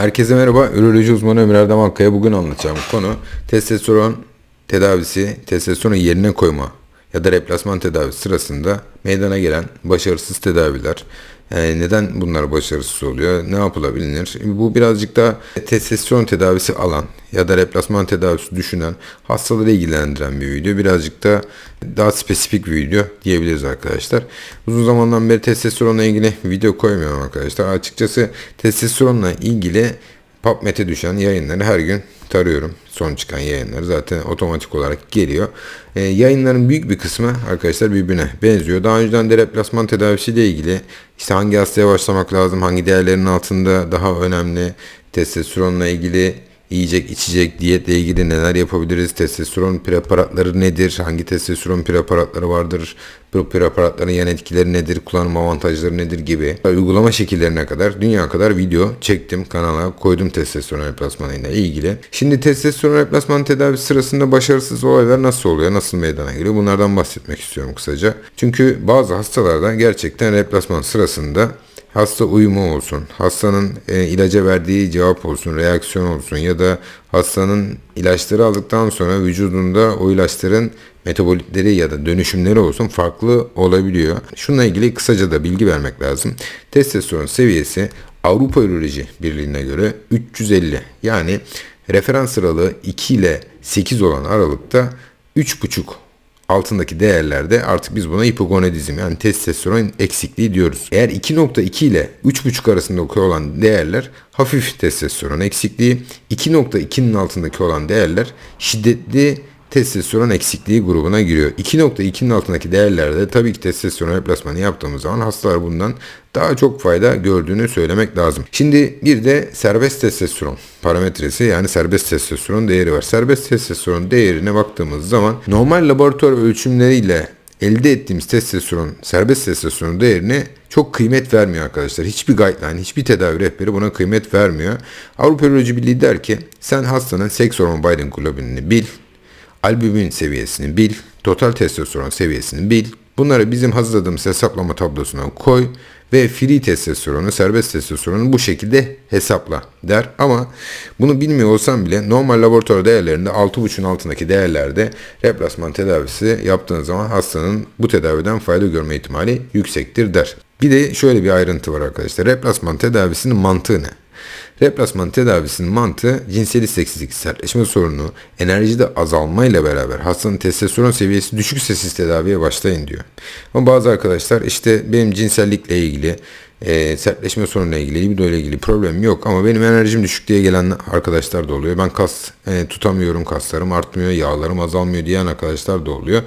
Herkese merhaba. Üroloji uzmanı Ömer Erdem Akkaya. Bugün anlatacağım konu testosteron tedavisi, testosteron yerine koyma ya da replasman tedavisi sırasında meydana gelen başarısız tedaviler. Yani neden bunlar başarısız oluyor? Ne yapılabilir? Bu birazcık da testosteron tedavisi alan ya da replasman tedavisi düşünen hastaları ilgilendiren bir video. Birazcık da daha spesifik bir video diyebiliriz arkadaşlar. Uzun zamandan beri testosteronla ilgili video koymuyorum arkadaşlar. Açıkçası testosteronla ilgili PubMed'e düşen yayınları her gün tarıyorum. Son çıkan yayınları zaten otomatik olarak geliyor. E, yayınların büyük bir kısmı arkadaşlar birbirine benziyor. Daha önceden de replasman tedavisiyle ilgili işte hangi hastaya başlamak lazım, hangi değerlerin altında daha önemli, testosteronla ilgili yiyecek, içecek, diyetle ilgili neler yapabiliriz? Testosteron preparatları nedir? Hangi testosteron preparatları vardır? Bu preparatların yan etkileri nedir? Kullanım avantajları nedir gibi. Uygulama şekillerine kadar dünya kadar video çektim kanala koydum testosteron replasmanı ile ilgili. Şimdi testosteron replasman tedavisi sırasında başarısız olaylar nasıl oluyor? Nasıl meydana geliyor? Bunlardan bahsetmek istiyorum kısaca. Çünkü bazı hastalarda gerçekten replasman sırasında hasta uyumu olsun, hastanın e, ilaca verdiği cevap olsun, reaksiyon olsun ya da hastanın ilaçları aldıktan sonra vücudunda o ilaçların metabolitleri ya da dönüşümleri olsun farklı olabiliyor. Şununla ilgili kısaca da bilgi vermek lazım. Testosteron seviyesi Avrupa Üroloji Birliği'ne göre 350 yani referans aralığı 2 ile 8 olan aralıkta 3,5 altındaki değerlerde artık biz buna hipogonadizm yani testosteron eksikliği diyoruz. Eğer 2.2 ile 3.5 arasındaki olan değerler hafif testosteron eksikliği, 2.2'nin altındaki olan değerler şiddetli testosteron eksikliği grubuna giriyor. 2.2'nin altındaki değerlerde tabii ki testosteron replasmanı yaptığımız zaman hastalar bundan daha çok fayda gördüğünü söylemek lazım. Şimdi bir de serbest testosteron parametresi yani serbest testosteron değeri var. Serbest testosteron değerine baktığımız zaman normal laboratuvar ölçümleriyle elde ettiğimiz testosteron, serbest testosteron değerine çok kıymet vermiyor arkadaşlar. Hiçbir guideline, hiçbir tedavi rehberi buna kıymet vermiyor. Avrupa Üroloji Birliği der ki sen hastanın seks hormon binding globulini bil, albumin seviyesini bil, total testosteron seviyesini bil. Bunları bizim hazırladığımız hesaplama tablosuna koy ve free testosteronu, serbest testosteronu bu şekilde hesapla der. Ama bunu bilmiyor olsam bile normal laboratuvar değerlerinde 6.5'un altındaki değerlerde replasman tedavisi yaptığın zaman hastanın bu tedaviden fayda görme ihtimali yüksektir der. Bir de şöyle bir ayrıntı var arkadaşlar. Replasman tedavisinin mantığı ne? Replasman tedavisinin mantığı cinsel isteksizlik, sertleşme sorunu, enerjide azalma ile beraber hastanın testosteron seviyesi düşükse siz tedaviye başlayın diyor. Ama bazı arkadaşlar işte benim cinsellikle ilgili e, sertleşme sorunuyla ilgili, libido ile ilgili problemim yok ama benim enerjim düşük diye gelen arkadaşlar da oluyor. Ben kas e, tutamıyorum, kaslarım artmıyor, yağlarım azalmıyor diyen arkadaşlar da oluyor.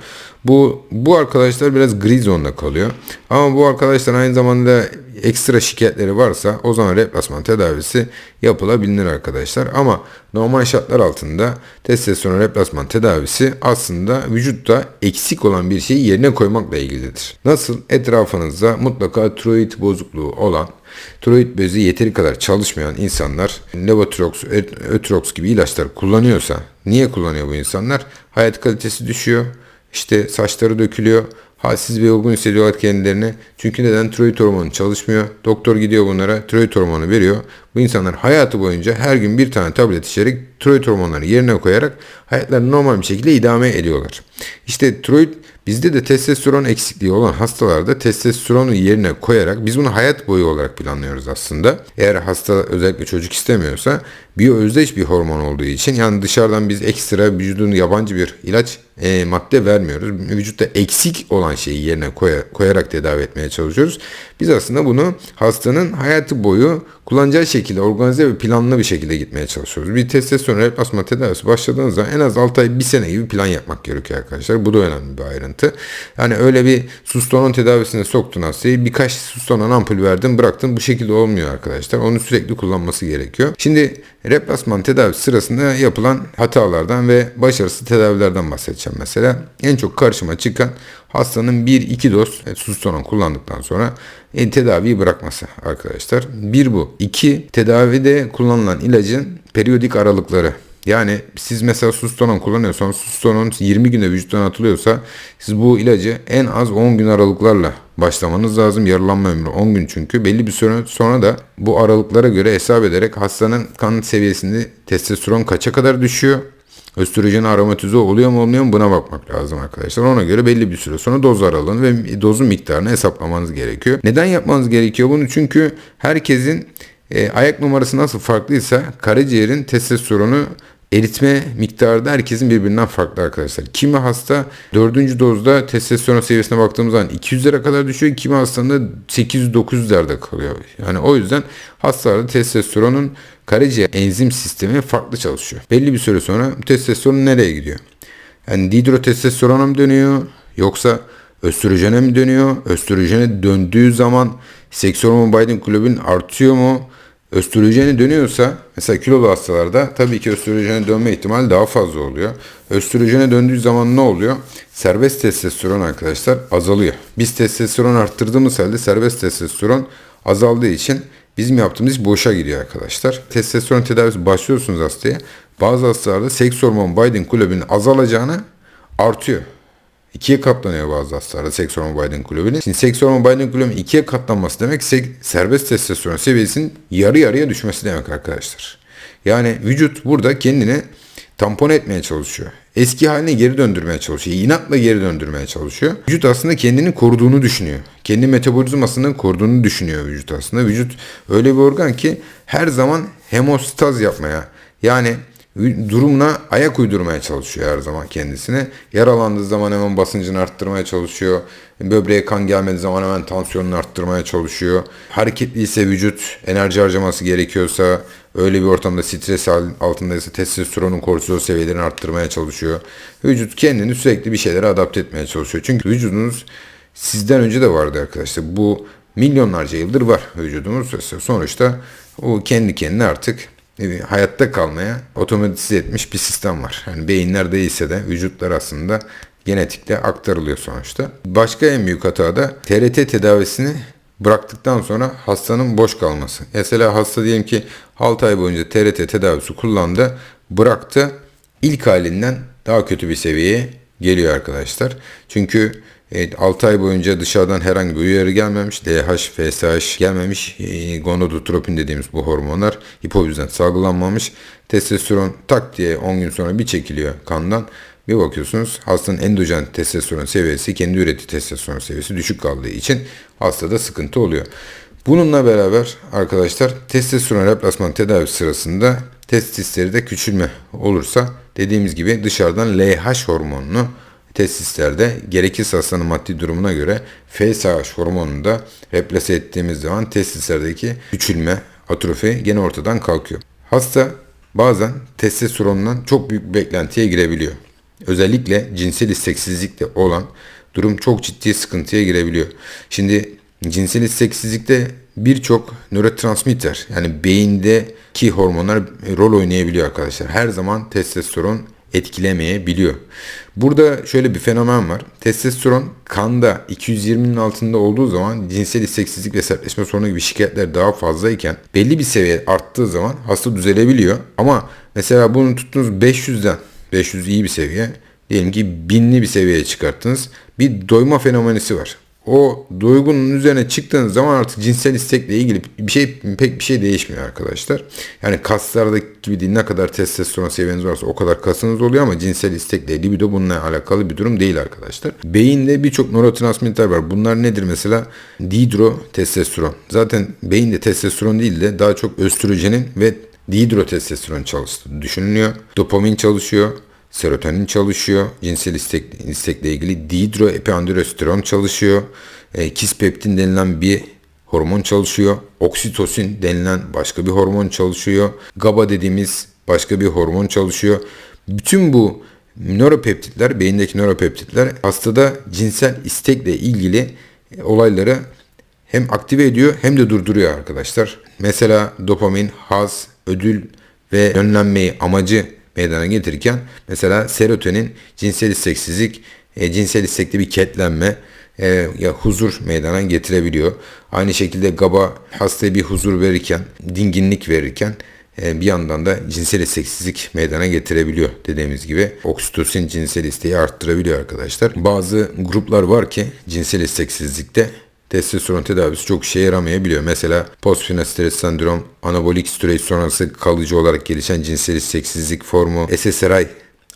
Bu bu arkadaşlar biraz gri zonda kalıyor. Ama bu arkadaşlar aynı zamanda ekstra şikayetleri varsa o zaman replasman tedavisi yapılabilir arkadaşlar. Ama normal şartlar altında testosteron replasman tedavisi aslında vücutta eksik olan bir şeyi yerine koymakla ilgilidir. Nasıl? Etrafınızda mutlaka tiroid bozukluğu olan tiroid bezi yeteri kadar çalışmayan insanlar Levotrox, Ötrox gibi ilaçlar kullanıyorsa niye kullanıyor bu insanlar? Hayat kalitesi düşüyor. İşte saçları dökülüyor halsiz ve yorgun hissediyorlar kendilerini. Çünkü neden? Tiroid hormonu çalışmıyor. Doktor gidiyor bunlara tiroid hormonu veriyor. Bu insanlar hayatı boyunca her gün bir tane tablet içerek tiroid hormonlarını yerine koyarak hayatlarını normal bir şekilde idame ediyorlar. İşte tiroid bizde de testosteron eksikliği olan hastalarda testosteronu yerine koyarak biz bunu hayat boyu olarak planlıyoruz aslında. Eğer hasta özellikle çocuk istemiyorsa biyoözdeş bir hormon olduğu için yani dışarıdan biz ekstra vücudun yabancı bir ilaç e, madde vermiyoruz. Vücutta eksik olan şeyi yerine koya, koyarak tedavi etmeye çalışıyoruz. Biz aslında bunu hastanın hayatı boyu kullanacağı şekilde organize ve planlı bir şekilde gitmeye çalışıyoruz. Bir testosteron replasma tedavisi başladığınızda en az 6 ay 1 sene gibi plan yapmak gerekiyor arkadaşlar. Bu da önemli bir ayrıntı. Yani öyle bir sustanon tedavisine soktun hastayı birkaç sustanon ampul verdin bıraktın bu şekilde olmuyor arkadaşlar. Onu sürekli kullanması gerekiyor. Şimdi replasman tedavisi sırasında yapılan hatalardan ve başarısız tedavilerden bahsedeceğim mesela. En çok karşıma çıkan hastanın 1-2 doz e, sustanon kullandıktan sonra e, tedaviyi bırakması arkadaşlar. Bir bu. İki tedavide kullanılan ilacın periyodik aralıkları Yani siz mesela sustanon kullanıyorsanız sustanon 20 günde vücuttan atılıyorsa siz bu ilacı en az 10 gün aralıklarla başlamanız lazım. Yarılanma ömrü 10 gün çünkü. Belli bir süre sonra da bu aralıklara göre hesap ederek hastanın kan seviyesinde testosteron kaça kadar düşüyor Östrojen aromatize oluyor mu olmuyor mu buna bakmak lazım arkadaşlar. Ona göre belli bir süre sonra doz aralığını ve dozun miktarını hesaplamanız gerekiyor. Neden yapmanız gerekiyor bunu? Çünkü herkesin e, ayak numarası nasıl farklıysa karaciğerin testosteronu eritme miktarı da herkesin birbirinden farklı arkadaşlar. Kimi hasta dördüncü dozda testosteron seviyesine baktığımız zaman 200'lere kadar düşüyor. Kimi hastanın da 800-900'lerde kalıyor. Yani o yüzden hastalarda testosteronun karaciğer enzim sistemi farklı çalışıyor. Belli bir süre sonra testosteron nereye gidiyor? Yani dihidrotestosterona mı dönüyor? Yoksa östrojene mi dönüyor? Östrojene döndüğü zaman seks hormonu Biden globulin artıyor mu? Östrojeni dönüyorsa mesela kilolu hastalarda tabii ki östrojene dönme ihtimali daha fazla oluyor. Östrojene döndüğü zaman ne oluyor? Serbest testosteron arkadaşlar azalıyor. Biz testosteron arttırdığımız halde serbest testosteron azaldığı için bizim yaptığımız iş boşa gidiyor arkadaşlar. Testosteron tedavisi başlıyorsunuz hastaya. Bazı hastalarda seks hormonu Biden globulin azalacağını artıyor. İkiye katlanıyor bazı hastalarda seks hormonu Biden globulin. Şimdi seks hormonu Biden globulin ikiye katlanması demek serbest testosteron seviyesinin yarı yarıya düşmesi demek arkadaşlar. Yani vücut burada kendini tampon etmeye çalışıyor. Eski haline geri döndürmeye çalışıyor. İnatla geri döndürmeye çalışıyor. Vücut aslında kendini koruduğunu düşünüyor. Kendi metabolizmasını koruduğunu düşünüyor vücut aslında. Vücut öyle bir organ ki her zaman hemostaz yapmaya yani durumuna ayak uydurmaya çalışıyor her zaman kendisine. Yaralandığı zaman hemen basıncını arttırmaya çalışıyor. Böbreğe kan gelmediği zaman hemen tansiyonunu arttırmaya çalışıyor. Hareketli ise vücut enerji harcaması gerekiyorsa öyle bir ortamda stres altındaysa testosteronun kortizol seviyelerini arttırmaya çalışıyor. Vücut kendini sürekli bir şeylere adapte etmeye çalışıyor. Çünkü vücudunuz sizden önce de vardı arkadaşlar. Bu milyonlarca yıldır var vücudumuz. Sonuçta o kendi kendine artık e, hayatta kalmaya otomatize etmiş bir sistem var. Yani beyinler değilse de vücutlar aslında genetikle aktarılıyor sonuçta. Başka en büyük hata da TRT tedavisini bıraktıktan sonra hastanın boş kalması. Mesela hasta diyelim ki 6 ay boyunca TRT tedavisi kullandı, bıraktı. İlk halinden daha kötü bir seviyeye geliyor arkadaşlar. Çünkü Evet, 6 ay boyunca dışarıdan herhangi bir uyarı gelmemiş. DH, FSH gelmemiş. E, gonadotropin dediğimiz bu hormonlar hipofizyden salgılanmamış. Testosteron tak diye 10 gün sonra bir çekiliyor kandan. Bir bakıyorsunuz hastanın endojen testosteron seviyesi, kendi ürettiği testosteron seviyesi düşük kaldığı için hastada sıkıntı oluyor. Bununla beraber arkadaşlar testosteron replasman tedavi sırasında testislerde küçülme olursa dediğimiz gibi dışarıdan LH hormonunu testislerde gerekirse hastanın maddi durumuna göre FSH hormonunu da replase ettiğimiz zaman testislerdeki küçülme, atrofi gene ortadan kalkıyor. Hasta bazen testosterondan çok büyük bir beklentiye girebiliyor. Özellikle cinsel isteksizlikte olan durum çok ciddi sıkıntıya girebiliyor. Şimdi cinsel isteksizlikte birçok nörotransmitter yani beyindeki hormonlar rol oynayabiliyor arkadaşlar. Her zaman testosteron etkilemeyebiliyor. Burada şöyle bir fenomen var. Testosteron kanda 220'nin altında olduğu zaman cinsel isteksizlik ve sertleşme sorunu gibi şikayetler daha fazlayken belli bir seviye arttığı zaman hasta düzelebiliyor. Ama mesela bunu tuttunuz 500'den 500 iyi bir seviye. Diyelim ki binli bir seviyeye çıkarttınız. Bir doyma fenomenisi var o duygunun üzerine çıktığınız zaman artık cinsel istekle ilgili bir şey pek bir şey değişmiyor arkadaşlar. Yani kaslardaki gibi değil ne kadar testosteron seviyeniz varsa o kadar kasınız oluyor ama cinsel istekle libido bununla alakalı bir durum değil arkadaşlar. Beyinde birçok nörotransmitter var. Bunlar nedir mesela? Dihidrotestosteron. Zaten beyinde testosteron değil de daha çok östrojenin ve dihidrotestosteron çalıştığı düşünülüyor. Dopamin çalışıyor serotonin çalışıyor. Cinsel istek, istekle ilgili dihidroepiandrosteron çalışıyor. E, kispeptin denilen bir hormon çalışıyor. Oksitosin denilen başka bir hormon çalışıyor. GABA dediğimiz başka bir hormon çalışıyor. Bütün bu nöropeptitler, beyindeki nöropeptitler hastada cinsel istekle ilgili olayları hem aktive ediyor hem de durduruyor arkadaşlar. Mesela dopamin, haz, ödül ve yönlenmeyi, amacı meydana getirirken mesela serotonin cinsel isteksizlik, e, cinsel istekli bir ketlenme e, ya huzur meydana getirebiliyor. Aynı şekilde GABA hastaya bir huzur verirken, dinginlik verirken e, bir yandan da cinsel isteksizlik meydana getirebiliyor dediğimiz gibi. Oksitosin cinsel isteği arttırabiliyor arkadaşlar. Bazı gruplar var ki cinsel isteksizlikte testosteron tedavisi çok işe yaramayabiliyor. Mesela postfinastres sendrom, anabolik steroid sonrası kalıcı olarak gelişen cinsel isteksizlik formu, SSRI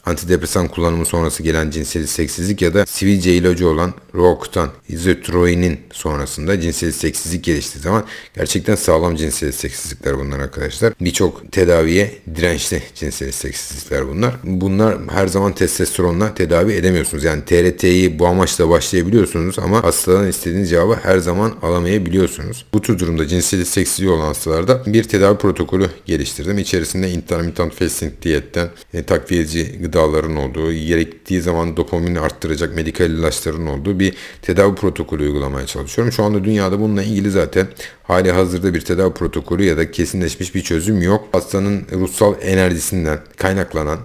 antidepresan kullanımı sonrası gelen cinsel isteksizlik ya da sivilce ilacı olan Roacutan, izotroinin sonrasında cinsel isteksizlik geliştiği zaman gerçekten sağlam cinsel isteksizlikler bunlar arkadaşlar. Birçok tedaviye dirençli cinsel isteksizlikler bunlar. Bunlar her zaman testosteronla tedavi edemiyorsunuz. Yani TRT'yi bu amaçla başlayabiliyorsunuz ama hastaların istediğiniz cevabı her zaman alamayabiliyorsunuz. Bu tür durumda cinsel isteksizliği olan hastalarda bir tedavi protokolü geliştirdim. İçerisinde intermittent fasting diyetten e, takviyeci gıdaların olduğu, gerektiği zaman dopamini arttıracak medikal ilaçların olduğu bir tedavi protokolü uygulamaya çalışıyorum. Şu anda dünyada bununla ilgili zaten hali hazırda bir tedavi protokolü ya da kesinleşmiş bir çözüm yok. Hastanın ruhsal enerjisinden kaynaklanan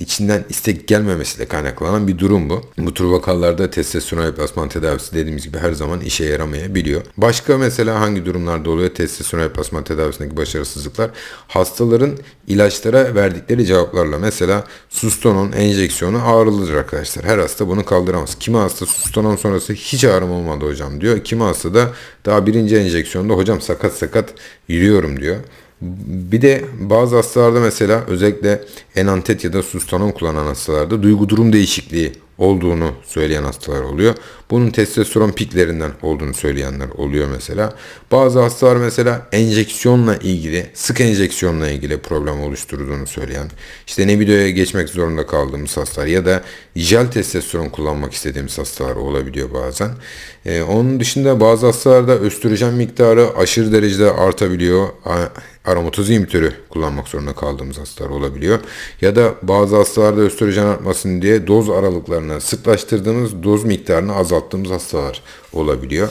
içinden istek gelmemesiyle kaynaklanan bir durum bu. Bu tür vakalarda testosteron replasman tedavisi dediğimiz gibi her zaman işe yaramayabiliyor. Başka mesela hangi durumlarda oluyor testosteron replasman tedavisindeki başarısızlıklar? Hastaların ilaçlara verdikleri cevaplarla mesela sustanon enjeksiyonu ağrılıdır arkadaşlar. Her hasta bunu kaldıramaz. Kimi hasta sustanon sonrası hiç ağrım olmadı hocam diyor. Kimi hasta da daha birinci enjeksiyonda hocam sakat sakat yürüyorum diyor. Bir de bazı hastalarda mesela özellikle enantet ya da sustanon kullanan hastalarda duygu durum değişikliği olduğunu söyleyen hastalar oluyor. Bunun testosteron piklerinden olduğunu söyleyenler oluyor mesela. Bazı hastalar mesela enjeksiyonla ilgili, sık enjeksiyonla ilgili problem oluşturduğunu söyleyen, işte nebidoya geçmek zorunda kaldığımız hastalar ya da jel testosteron kullanmak istediğimiz hastalar olabiliyor bazen. Ee, onun dışında bazı hastalarda östrojen miktarı aşırı derecede artabiliyor. Aromataz inhibitörü kullanmak zorunda kaldığımız hastalar olabiliyor. Ya da bazı hastalarda östrojen artmasın diye doz aralıklarını sıklaştırdığımız doz miktarını azalttığımız hastalar olabiliyor.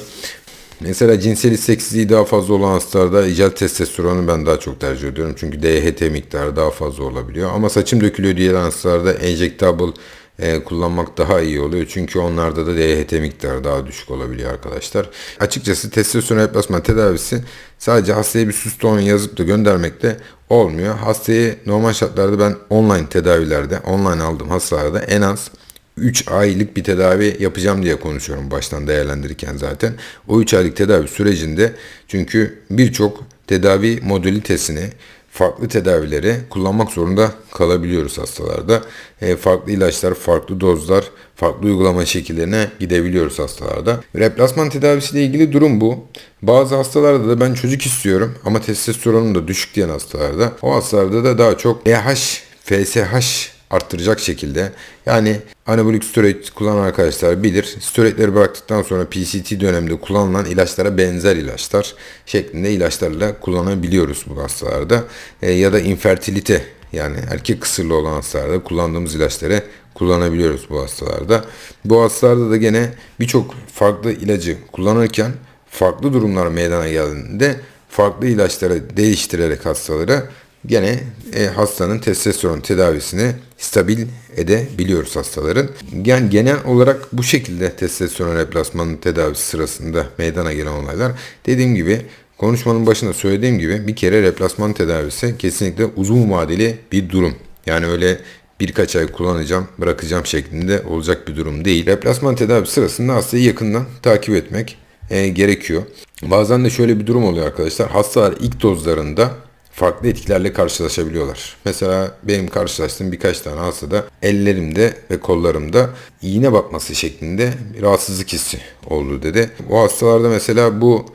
Mesela cinsel isteksizliği daha fazla olan hastalarda icel testosteronu ben daha çok tercih ediyorum. Çünkü DHT miktarı daha fazla olabiliyor. Ama saçım dökülüyor diye hastalarda injectable e, kullanmak daha iyi oluyor. Çünkü onlarda da DHT miktarı daha düşük olabiliyor arkadaşlar. Açıkçası testosteron replasman tedavisi sadece hastaya bir suston yazıp da göndermekte olmuyor. Hastayı normal şartlarda ben online tedavilerde, online aldığım hastalarda en az 3 aylık bir tedavi yapacağım diye konuşuyorum baştan değerlendirirken zaten. O 3 aylık tedavi sürecinde çünkü birçok tedavi modülitesini farklı tedavileri kullanmak zorunda kalabiliyoruz hastalarda. E, farklı ilaçlar, farklı dozlar, farklı uygulama şekillerine gidebiliyoruz hastalarda. Replasman tedavisiyle ilgili durum bu. Bazı hastalarda da ben çocuk istiyorum ama testosteronum da düşük diyen hastalarda. O hastalarda da daha çok EH, FSH arttıracak şekilde yani anabolik steroid kullanan arkadaşlar bilir. Steroidleri bıraktıktan sonra PCT döneminde kullanılan ilaçlara benzer ilaçlar şeklinde ilaçlarla kullanabiliyoruz bu hastalarda. E, ya da infertilite yani erkek kısırlı olan hastalarda kullandığımız ilaçları kullanabiliyoruz bu hastalarda. Bu hastalarda da gene birçok farklı ilacı kullanırken farklı durumlar meydana geldiğinde farklı ilaçları değiştirerek hastalara gene e, hastanın testosteron tedavisini stabil edebiliyoruz hastaların. Yani genel olarak bu şekilde testosteron replasmanı tedavisi sırasında meydana gelen olaylar. Dediğim gibi konuşmanın başında söylediğim gibi bir kere replasman tedavisi kesinlikle uzun vadeli bir durum. Yani öyle birkaç ay kullanacağım, bırakacağım şeklinde olacak bir durum değil. Replasman tedavi sırasında hastayı yakından takip etmek e, gerekiyor. Bazen de şöyle bir durum oluyor arkadaşlar. Hastalar ilk dozlarında farklı etkilerle karşılaşabiliyorlar. Mesela benim karşılaştığım birkaç tane hastada ellerimde ve kollarımda iğne batması şeklinde bir rahatsızlık hissi oldu dedi. O hastalarda mesela bu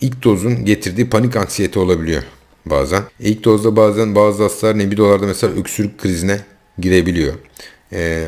ilk dozun getirdiği panik anksiyete olabiliyor bazen. İlk dozda bazen bazı hastalar nebidolarda mesela öksürük krizine girebiliyor. Ee,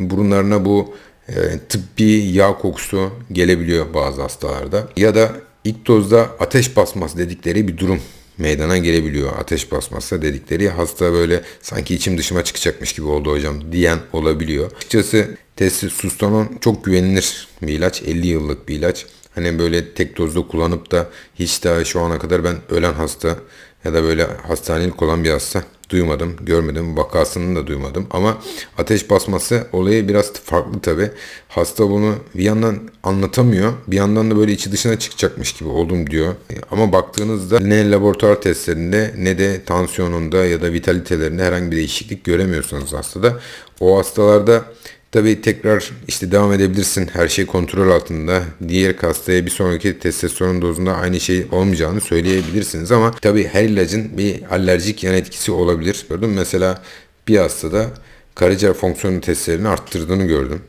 burunlarına bu e, tıbbi yağ kokusu gelebiliyor bazı hastalarda. Ya da ilk dozda ateş basması dedikleri bir durum meydana gelebiliyor. Ateş basması dedikleri hasta böyle sanki içim dışıma çıkacakmış gibi oldu hocam diyen olabiliyor. Açıkçası testosteron çok güvenilir bir ilaç. 50 yıllık bir ilaç. Hani böyle tek dozda kullanıp da hiç daha şu ana kadar ben ölen hasta ya da böyle hastanelik olan bir hasta duymadım, görmedim. Vakasını da duymadım. Ama ateş basması olayı biraz farklı tabi. Hasta bunu bir yandan anlatamıyor. Bir yandan da böyle içi dışına çıkacakmış gibi oldum diyor. Ama baktığınızda ne laboratuvar testlerinde ne de tansiyonunda ya da vitalitelerinde herhangi bir değişiklik göremiyorsunuz hastada. O hastalarda Tabii tekrar işte devam edebilirsin. Her şey kontrol altında. Diğer hastaya bir sonraki testosteron dozunda aynı şey olmayacağını söyleyebilirsiniz ama tabii her ilacın bir alerjik yan etkisi olabilir. Gördüm mesela bir hastada karaciğer fonksiyonu testlerini arttırdığını gördüm.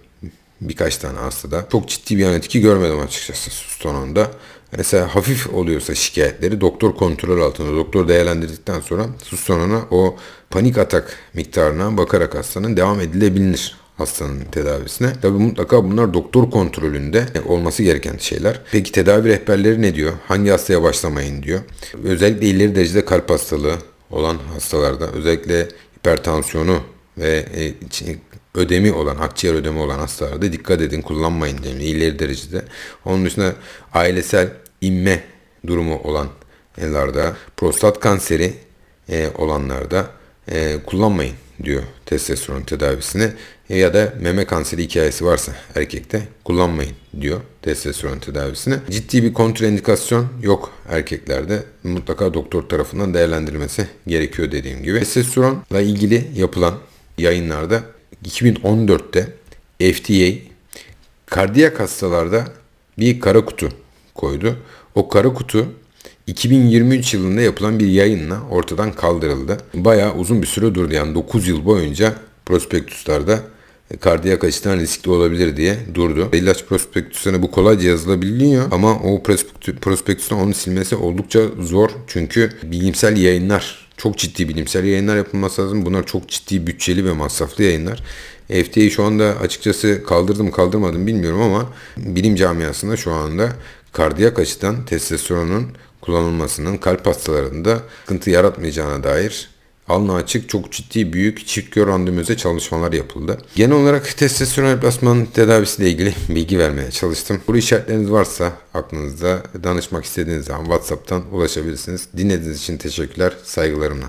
Birkaç tane hastada. Çok ciddi bir yan etki görmedim açıkçası sustononda. Mesela hafif oluyorsa şikayetleri doktor kontrol altında. Doktor değerlendirdikten sonra sustonona o panik atak miktarına bakarak hastanın devam edilebilir hastanın tedavisine. Tabii mutlaka bunlar doktor kontrolünde olması gereken şeyler. Peki tedavi rehberleri ne diyor? Hangi hastaya başlamayın diyor. Özellikle ileri derecede kalp hastalığı olan hastalarda özellikle hipertansiyonu ve e, ödemi olan, akciğer ödemi olan hastalarda dikkat edin kullanmayın deniyor ileri derecede. Onun dışında ailesel inme durumu olanlarda, prostat kanseri e, olanlarda e, kullanmayın diyor testosteron tedavisini ya da meme kanseri hikayesi varsa erkekte kullanmayın diyor testosteron tedavisini. Ciddi bir kontraindikasyon yok erkeklerde. Mutlaka doktor tarafından değerlendirilmesi gerekiyor dediğim gibi. Testosteronla ilgili yapılan yayınlarda 2014'te FDA kardiyak hastalarda bir kara kutu koydu. O kara kutu 2023 yılında yapılan bir yayınla ortadan kaldırıldı. Bayağı uzun bir süre durdu. Yani 9 yıl boyunca prospektüslerde kardiyak açıdan riskli olabilir diye durdu. İlaç prospektüsüne bu kolayca yazılabiliyor ama o prospektüsten onu silmesi oldukça zor. Çünkü bilimsel yayınlar, çok ciddi bilimsel yayınlar yapılması lazım. Bunlar çok ciddi bütçeli ve masraflı yayınlar. FDA şu anda açıkçası kaldırdı mı kaldırmadı mı bilmiyorum ama bilim camiasında şu anda kardiyak açıdan testosteronun kullanılmasının kalp hastalarında sıkıntı yaratmayacağına dair alnı açık çok ciddi büyük çift kör randomize çalışmalar yapıldı. Genel olarak testosteron replasman tedavisiyle ilgili bilgi vermeye çalıştım. Bu işaretleriniz varsa aklınızda danışmak istediğiniz zaman WhatsApp'tan ulaşabilirsiniz. Dinlediğiniz için teşekkürler. Saygılarımla.